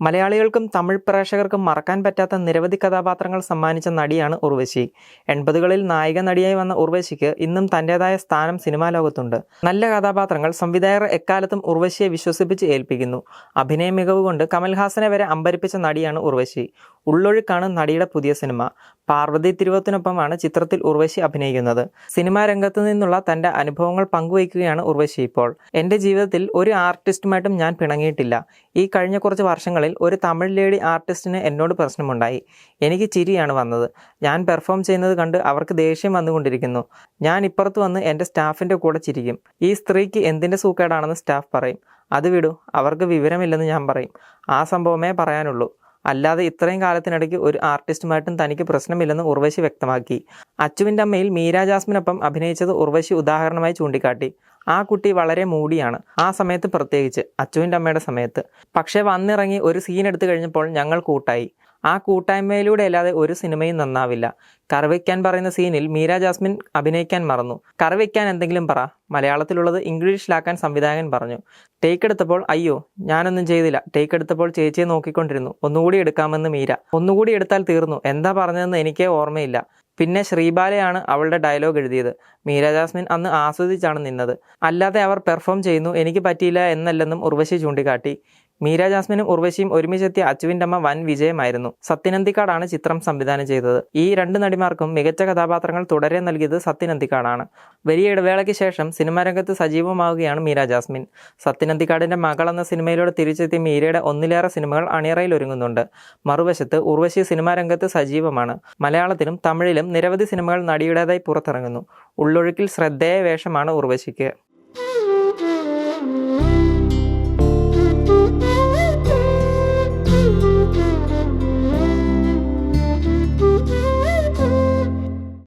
മലയാളികൾക്കും തമിഴ് പ്രേക്ഷകർക്കും മറക്കാൻ പറ്റാത്ത നിരവധി കഥാപാത്രങ്ങൾ സമ്മാനിച്ച നടിയാണ് ഉർവശി. എൺപതുകളിൽ നായിക നടിയായി വന്ന ഉർവശിക്ക് ഇന്നും തന്റെതായ സ്ഥാനം സിനിമാ ലോകത്തുണ്ട്. നല്ല കഥാപാത്രങ്ങൾ സംവിധായകർ എക്കാലത്തും ഉർവശിയെ വിശ്വസിപ്പിച്ച് ഏൽപ്പിക്കുന്നു. അഭിനയ മികവ് കൊണ്ട് കമൽഹാസനെ വരെ അമ്പരിപ്പിച്ച നടിയാണ് ഉർവശി. ഉള്ളൊഴുക്കാണ് നടിയുടെ പുതിയ സിനിമ. പാർവതി തിരുവത്തിനൊപ്പമാണ് ചിത്രത്തിൽ ഉർവശി അഭിനയിക്കുന്നത്. സിനിമാ രംഗത്ത് നിന്നുള്ള തന്റെ അനുഭവങ്ങൾ പങ്കുവയ്ക്കുകയാണ് ഉർവശി ഇപ്പോൾ. എന്റെ ജീവിതത്തിൽ ഒരു ആർട്ടിസ്റ്റുമായിട്ടും ഞാൻ പിണങ്ങിയിട്ടില്ല. ഈ കഴിഞ്ഞ കുറച്ച് വർഷങ്ങളിൽ ഒരു തമിഴ് ലേഡി ആർട്ടിസ്റ്റിന് എന്നോട് പ്രശ്നമുണ്ടായി. എനിക്ക് ചിരിയാണ് വന്നത്. ഞാൻ പെർഫോം ചെയ്യുന്നത് കണ്ട് അവർക്ക് ദേഷ്യം വന്നുകൊണ്ടിരിക്കുന്നു. ഞാൻ ഇപ്പുറത്ത് വന്ന് എന്റെ സ്റ്റാഫിന്റെ കൂടെ ചിരിക്കും. ഈ സ്ത്രീക്ക് എന്തിന്റെ സൂക്കേടാണെന്ന് സ്റ്റാഫ് പറയും. അത് വിടൂ അവർക്ക് വിവരമില്ലെന്ന് ഞാൻ പറയും. ആ സംഭവമേ പറയാനുള്ളൂ. അല്ലാതെ ഇത്രയും കാലത്തിനിടയ്ക്ക് ഒരു ആർട്ടിസ്റ്റുമായിട്ടും തനിക്ക് പ്രശ്നമില്ലെന്ന് ഉർവശി വ്യക്തമാക്കി. അച്ചുവിന്റെ അമ്മയിൽ മീര ജാസ്മിനൊപ്പം അഭിനയിച്ചത് ഉർവശി ഉദാഹരണമായി ചൂണ്ടിക്കാട്ടി. ആ കുട്ടി വളരെ മൂടിയാണ്. ആ സമയത്ത് പ്രത്യേകിച്ച് അച്ചുവിന്റെ അമ്മയുടെ സമയത്ത്. പക്ഷേ വന്നിറങ്ങി ഒരു സീൻ എടുത്തു കഴിഞ്ഞപ്പോൾ ഞങ്ങൾ കൂട്ടായി. ആ കൂട്ടായ്മയിലൂടെ അല്ലാതെ ഒരു സിനിമയും നന്നാവില്ല. കറിവയ്ക്കാൻ പറയുന്ന സീനിൽ മീര ജാസ്മിൻ അഭിനയിക്കാൻ മറന്നു. കറിവയ്ക്കാൻ എന്തെങ്കിലും പറ. മലയാളത്തിലുള്ളത് ഇംഗ്ലീഷിലാക്കാൻ സംവിധായകൻ പറഞ്ഞു. ടേക്ക് എടുത്തപ്പോൾ അയ്യോ ഞാനൊന്നും ചെയ്തില്ല. ടേക്ക് എടുത്തപ്പോൾ ചേച്ചിയെ നോക്കിക്കൊണ്ടിരുന്നു. ഒന്നുകൂടി എടുക്കാമെന്ന് മീര. ഒന്നുകൂടി എടുത്താൽ തീർന്നു. എന്താ പറഞ്ഞതെന്ന് എനിക്കേ ഓർമ്മയില്ല. പിന്നെ ശ്രീബാലയാണ് അവളുടെ ഡയലോഗ് എഴുതിയത്. മീര ജാസ്മിൻ അന്ന് ആസ്വദിച്ചാണ് നിന്നത്. അല്ലാതെ അവർ പെർഫോം ചെയ്യുന്നു എനിക്ക് പറ്റിയില്ല എന്നല്ലെന്നും ഉർവശി ചൂണ്ടിക്കാട്ടി. മീര ജാസ്മിനും ഉർവശിയും ഒരുമിച്ചെത്തിയ അച്ചുവിന്റെ അമ്മ വൻ വിജയമായിരുന്നു. സത്യനന്തിക്കാടാണ് ചിത്രം സംവിധാനം ചെയ്തത്. ഈ രണ്ട് നടിമാർക്കും മികച്ച കഥാപാത്രങ്ങൾ തുടരെ നൽകിയത് സത്യനന്തിക്കാടാണ് വലിയ ഇടവേളയ്ക്ക് ശേഷം സിനിമാ രംഗത്ത് സജീവമാവുകയാണ് മീര ജാസ്മിൻ. സത്യനന്തിക്കാടിന്റെ മകൾ എന്ന സിനിമയിലൂടെ തിരിച്ചെത്തിയ മീരയുടെ ഒന്നിലേറെ സിനിമകൾ അണിയറയിൽ ഒരുങ്ങുന്നുണ്ട്. മറുവശത്ത് ഉർവശി സിനിമാ രംഗത്ത് സജീവമാണ്. മലയാളത്തിലും തമിഴിലും നിരവധി സിനിമകൾ നടിയുടേതായി പുറത്തിറങ്ങുന്നു. ഉള്ളൊഴുക്കിൽ ശ്രദ്ധേയ വേഷമാണ് ഉർവശിക്ക്.